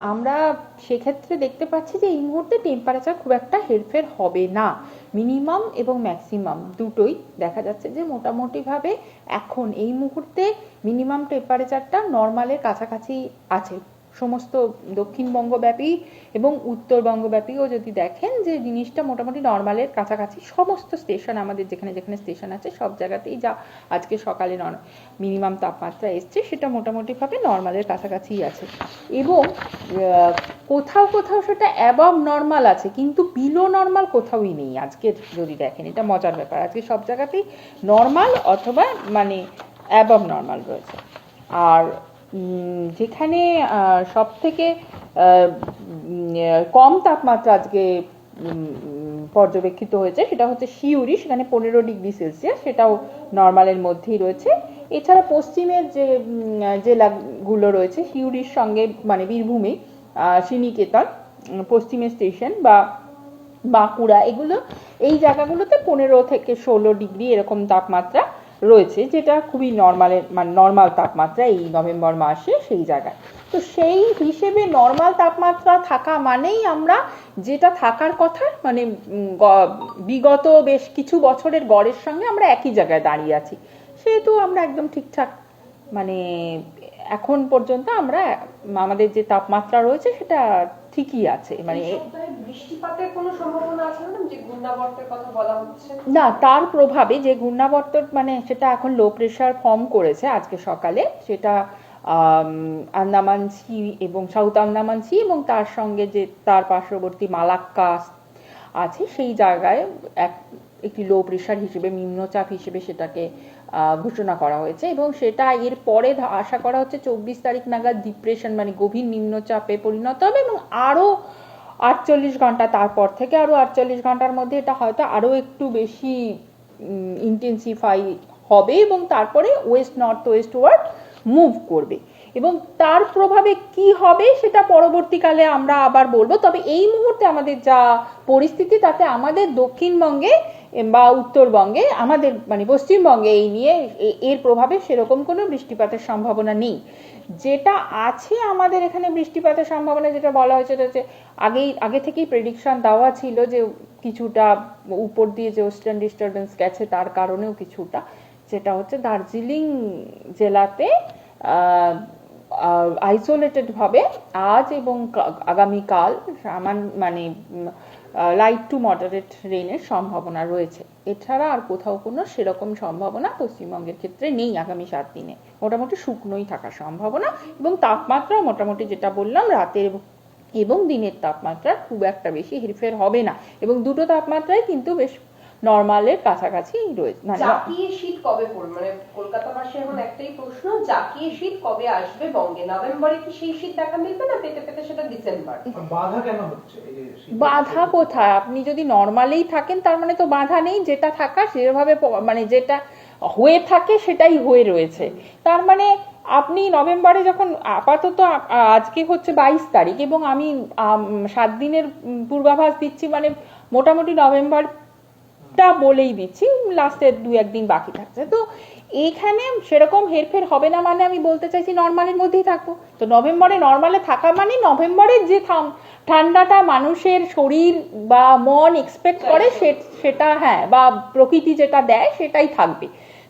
আমরা সেক্ষেত্রে দেখতে পাচ্ছি যে এই মুহূর্তে টেম্পারেচার খুব একটা হেরফের হবে না। মিনিমাম এবং ম্যাক্সিমাম দুটোই দেখা যাচ্ছে যে মোটামুটিভাবে এখন এই মুহূর্তে মিনিমাম টেম্পারেচারটা নর্মালের কাছাকাছি আছে। সমস্ত দক্ষিণবঙ্গব্যাপী এবং উত্তরবঙ্গব্যাপীও যদি দেখেন যে জিনিসটা মোটামুটি নর্মালের কাছাকাছি, সমস্ত স্টেশন আমাদের যেখানে যেখানে স্টেশন আছে, সব জায়গাতেই যা আজকে সকালে মিনিমাম তাপমাত্রা এসছে, সেটা মোটামুটিভাবে নর্মালের কাছাকাছিই আছে। এবং কোথাও কোথাও সেটা অ্যাবভ নর্মাল আছে, কিন্তু বিলো নর্মাল কোথাওই নেই আজকে যদি দেখেন, এটা মজার ব্যাপার। আজকে সব জায়গাতেই নর্মাল অথবা মানে অ্যাবভ নর্মাল রয়েছে। আর যেখানে সব থেকে কম তাপমাত্রা আজকে পর্যবেক্ষিত হয়েছে, সেটা হচ্ছে শিউরি, সেখানে পনেরো ডিগ্রি সেলসিয়াস, সেটাও নর্মালের মধ্যেই রয়েছে। এছাড়া পশ্চিমের যে জেলাগুলো রয়েছে, শিউরির সঙ্গে মানে বীরভূমে শ্রীনিকেতন পশ্চিমের স্টেশন বা বাঁকুড়া, এগুলো, এই জায়গাগুলোতে পনেরো থেকে ষোলো ডিগ্রি এরকম তাপমাত্রা রয়েছে, যেটা খুবই নর্মালের মানে নর্মাল তাপমাত্রা এই নভেম্বর মাসে সেই জায়গায়। তো সেই হিসেবে নর্মাল তাপমাত্রা থাকা মানেই আমরা যেটা থাকার কথা মানে বিগত বেশ কিছু বছরের গড়ের সঙ্গে আমরা একই জায়গায় দাঁড়িয়ে আছি। সেহেতু আমরা একদম ঠিকঠাক মানে এখন পর্যন্ত আমরা, আমাদের যে তাপমাত্রা রয়েছে সেটা ঠিকই আছে মানে বৃষ্টিপাতের কোনো সম্ভাবনা আছে না যে ঘূর্ণাবর্তের কথা বলা হচ্ছে? না তার প্রভাবে যে ঘূর্ণাবর্ত মানে সেটা এখন লো প্রেশার ফর্ম করেছে আজকে সকালে সেটা আন্দামান সি এবং সাউথ আন্দামান সি এবং তার সঙ্গে যে তার পার্শ্ববর্তী মালাক্কা আছে সেই জায়গায় এক একটি লো প্রেশার হিসেবে, নিম্নচাপ হিসেবে সেটাকে ঘোষণা করা হয়েছে এবং সেটা এর পরে আশা করা হচ্ছে চব্বিশ তারিখ নাগাদ ডিপ্রেশন মানে গভীর নিম্নচাপে পরিণত হবে এবং আরও আটচল্লিশ ঘণ্টা তারপর থেকে আরও আটচল্লিশ ঘণ্টার মধ্যে এটা হয়তো আরও একটু বেশি ইন্টেন্সিফাই হবে এবং তারপরে west north westward move করবে। এবং তার প্রভাবে কি হবে সেটা পরবর্তীকালে আমরা আবার বলব। তবে এই মুহূর্তে আমাদের যা পরিস্থিতি, তাতে আমাদের দক্ষিণবঙ্গে বা উত্তরবঙ্গে, আমাদের মানে পশ্চিমবঙ্গে এই নিয়ে এর প্রভাবে সেরকম কোনো বৃষ্টিপাতের সম্ভাবনা নেই। যেটা আছে আমাদের এখানে বৃষ্টিপাতের সম্ভাবনা, যেটা বলা হয়েছে, সেটা হচ্ছে আগেই, আগে থেকেই প্রেডিকশন দেওয়া ছিল যে কিছুটা উপর দিয়ে যে ওয়েস্টার্ন ডিস্টারবেন্স গেছে, তার কারণেও কিছুটা, যেটা হচ্ছে দার্জিলিং জেলাতে আইসোলেটেড ভাবে আজ এবং আগামীকাল সামান মানে লাইট টু মডারেট রেনের সম্ভাবনা রয়েছে। এছাড়া আর কোথাও কোনো সেরকম সম্ভাবনা পশ্চিমবঙ্গের ক্ষেত্রে নেই আগামী সাত দিনে। মোটামুটি শুকনোই থাকার সম্ভাবনা এবং তাপমাত্রা মোটামুটি যেটা বললাম, রাতের এবং দিনের তাপমাত্রা খুব একটা বেশি হেরফের হবে না। এবং দুটো তাপমাত্রাই কিন্তু বেশ নর্মালের কাছাকাছি রয়েছে মানে জাকিয়ে শীত কবে পড়বে? মানে কলকাতাবাসী এখন একটাই প্রশ্ন, জাকিয়ে শীত কবে আসবে বঙ্গে? নভেম্বরে কি সেই শীত দেখা মিলবে না পেতে পেতে সেটা ডিসেম্বর। বাধা কেন হচ্ছে এই যে শীতের বাধা কোথায়? আপনি যদি নর্মালেই থাকেন তার মানে তো বাধা নেই যেটা থাকা সেভাবে মানে যেটা হয়ে থাকে সেটাই হয়ে রয়েছে। তার মানে আপনি নভেম্বরে যখন আপাতত আজকে হচ্ছে বাইশ তারিখ এবং আমি সাত দিনের পূর্বাভাস দিচ্ছি মানে মোটামুটি নভেম্বরটা বলেই দিচ্ছি লাস্টের দু একদিন বাকি থাকছে। তো এইখানে সেরকম হেরফের হবে না মানে আমি বলতে চাইছি নর্মালের মধ্যেই থাকব। তো নভেম্বরে নর্মালে থাকা মানে নভেম্বরের যে ঠান্ডাটা মানুষের শরীর বা মন এক্সপেক্ট করে সেটা হ্যাঁ বা প্রকৃতি যেটা দেয় সেটাই থাকবে।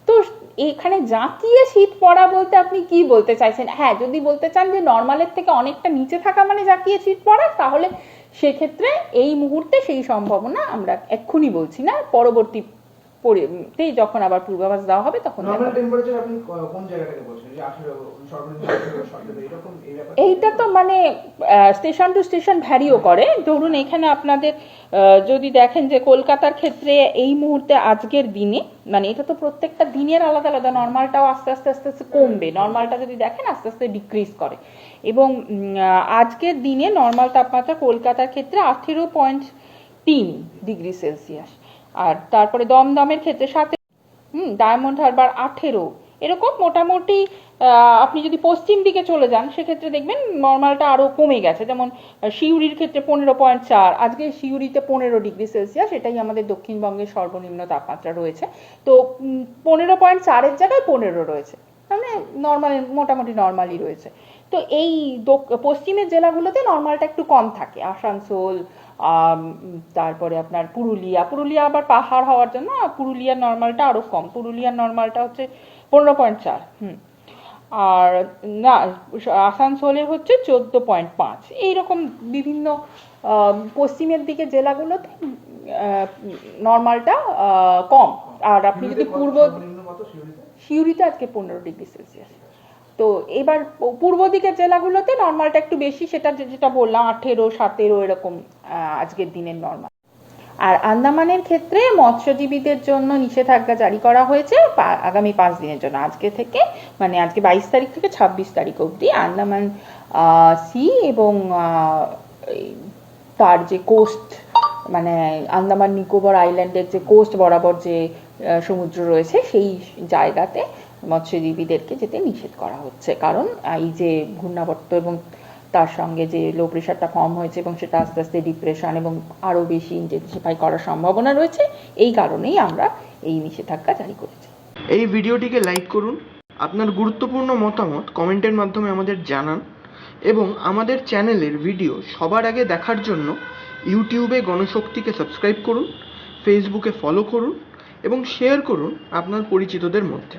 তো এখানে জাঁকিয়ে শীত পড়া বলতে আপনি কি বলতে চাইছেন? হ্যাঁ যদি বলতে চান যে নর্মালের থেকে অনেকটা নিচে থাকা মানে জাঁকিয়ে শীত পড়া, তাহলে সেক্ষেত্রে এই মুহূর্তে সেই সম্ভাবনা আমরা এক্ষুনি বলছি না, পরবর্তী পরে যখন আবার পূর্বাভাস দেওয়া হবে তখন দেখা নর্মাল যাবে। টেম্পারেচার আপনি কোন জায়গাটাকে বলছেন যে আঠেরো সর্বনিম্ন আঠেরো সতেরো এরকম এইটা তো মানে স্টেশন টু স্টেশন ভ্যারিও করে। ধরুন এখানে আপনাদের যদি দেখেন যে কলকাতার ক্ষেত্রে এই মুহূর্তে আজকের দিনে মানে এটা তো প্রত্যেকটা দিনের আলাদা আলাদা নর্মালটাও আস্তে আস্তে আস্তে আস্তে কমবে। নর্মালটা যদি দেখেন আস্তে আস্তে ডিক্রিজ করে। এবং আজকের দিনে নর্মাল তাপমাত্রা কলকাতার ক্ষেত্রে আঠেরো পয়েন্ট তিন ডিগ্রি সেলসিয়াস আর তারপরে দমদমের ক্ষেত্রে সাথে হুম ডায়মন্ড হারবার আঠেরো। এরকম মোটামুটি আপনি যদি পশ্চিম দিকে চলে যান, সেক্ষেত্রে দেখবেন নর্মালটা আরও কমে গেছে। যেমন সিউড়ির ক্ষেত্রে পনেরো পয়েন্ট চার, আজকে সিউড়িতে পনেরো ডিগ্রি সেলসিয়াস, এটাই আমাদের দক্ষিণবঙ্গের সর্বনিম্ন তাপমাত্রা রয়েছে। তো পনেরো পয়েন্ট চারের জায়গায় পনেরো রয়েছে। মানে নর্মাল মোটামুটি নর্মালই রয়েছে। তো এই পশ্চিমের জেলাগুলোতে নর্মালটা একটু কম থাকে। আসানসোল তারপরে আপনার পুরুলিয়া পুরুলিয়া আবার পাহাড় হওয়ার জন্য পুরুলিয়ার নর্মালটা আরও কম। পুরুলিয়ার নর্মালটা হচ্ছে পনেরো পয়েন্ট চার হুম। আর না আসানসোলে হচ্ছে চোদ্দ পয়েন্ট পাঁচ। এইরকম বিভিন্ন পশ্চিমের দিকে জেলাগুলোতে নর্মালটা কম। আর আপনি যদি পূর্ব শিউরিতে? সিউড়িতে আজকে পনেরো ডিগ্রি সেলসিয়াস। তো এবার পূর্ব দিকের জেলাগুলোতে নর্মালটা একটু বেশি, সেটা যেটা বললাম, আঠেরো, সতেরো এরকম আজকের দিনের নর্মাল আর আন্দামানের ক্ষেত্রে মৎস্যজীবীদের জন্য নিষেধাজ্ঞা জারি করা হয়েছে আগামী পাঁচ দিনের জন্য। আজকে থেকে মানে আজকে বাইশ তারিখ থেকে ছাব্বিশ তারিখ অবধি আন্দামান সি এবং তার যে কোস্ট মানে আন্দামান নিকোবর আইল্যান্ডের যে কোস্ট বরাবর যে সমুদ্র রয়েছে, সেই জায়গাতে মৎস্যজীবীদেরকে যেতে নিষেধ করা হচ্ছে। কারণ এই যে ঘূর্ণাবর্ত এবং তার সঙ্গে যে লো প্রেশারটা ফর্ম হয়েছে এবং সেটা আস্তে আস্তে ডিপ্রেশন এবং আরও বেশি ইন্টেন্সিফাই করার সম্ভাবনা রয়েছে, এই কারণেই আমরা এই নিষেধাজ্ঞা জারি করেছি। এই ভিডিওটিকে লাইক করুন, আপনার গুরুত্বপূর্ণ মতামত কমেন্টের মাধ্যমে আমাদের জানান এবং আমাদের চ্যানেলের ভিডিও সবার আগে দেখার জন্য ইউটিউবে গণশক্তিকে সাবস্ক্রাইব করুন ফেসবুকে ফলো করুন এবং শেয়ার করুন আপনার পরিচিতদের মধ্যে।